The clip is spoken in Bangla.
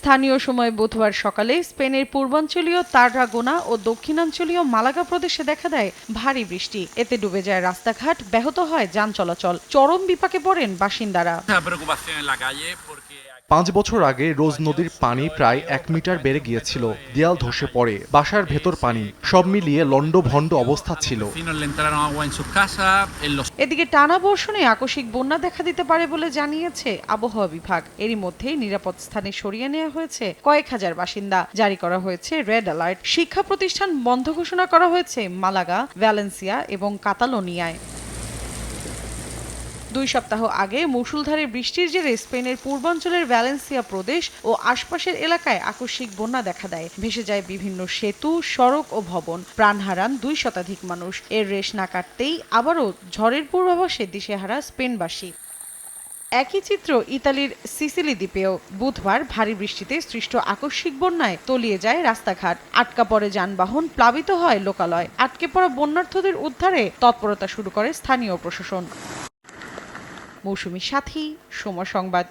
স্থানীয় সময় বুধবার সকালে স্পেনের পূর্বাঞ্চলীয় তারাগোনা ও দক্ষিণাঞ্চলীয় মালাগা প্রদেশে দেখা দেয় ভারী বৃষ্টি। এতে ডুবে যায় রাস্তাঘাট ব্যাহত হয় যান চলাচল। চরম বিপাকে পড়েন বাসিন্দারা। পাঁচ বছর আগে রোজ নদীর পানি প্রায় এক মিটার বেড়ে গিয়েছিল। দেয়াল ধসে পড়ে বাসার ভেতর পানি সব মিলিয়ে লন্ডভন্ড অবস্থা ছিল। এদিকে টানা বর্ষণে আকস্মিক বন্যা দেখা দিতে পারে বলে জানিয়েছে আবহাওয়া বিভাগ। এরই মধ্যেই নিরাপদ স্থানে সরিয়ে নেওয়া হয়েছে? কয়েক হাজার বাসিন্দা জারি করা হয়েছে রেড অ্যালার্ট। শিক্ষা প্রতিষ্ঠান বন্ধ ঘোষণা করা হয়েছে মালাগা, ভ্যালেন্সিয়া এবং কাতালোনিয়ায়। দুই সপ্তাহ আগে মুষলধারে বৃষ্টির জেরে স্পেনের পূর্বাঞ্চলের ভ্যালেন্সিয়া প্রদেশ ও আশপাশের এলাকায় আকস্মিক বন্যা দেখা দেয়। ভেসে যায় বিভিন্ন সেতু, সড়ক ও ভবন। প্রাণ হারান দুই শতাধিক মানুষ। এর রেশ না কাটতেই আবারও ঝড়ের পূর্বাভাসে দিশেহারা স্পেনবাসী। একই চিত্র ইতালির সিসিলি দ্বীপেও বুধবার ভারী বৃষ্টিতে সৃষ্ট আকস্মিক বন্যায় তলিয়ে যায় রাস্তাঘাট। আটকা পড়ে যানবাহন প্লাবিত হয় লোকালয়। আটকে পড়া বন্যার্থদের উদ্ধারে তৎপরতা শুরু করে স্থানীয় প্রশাসন। মৌসুমী সাথী, সময় সংবাদ।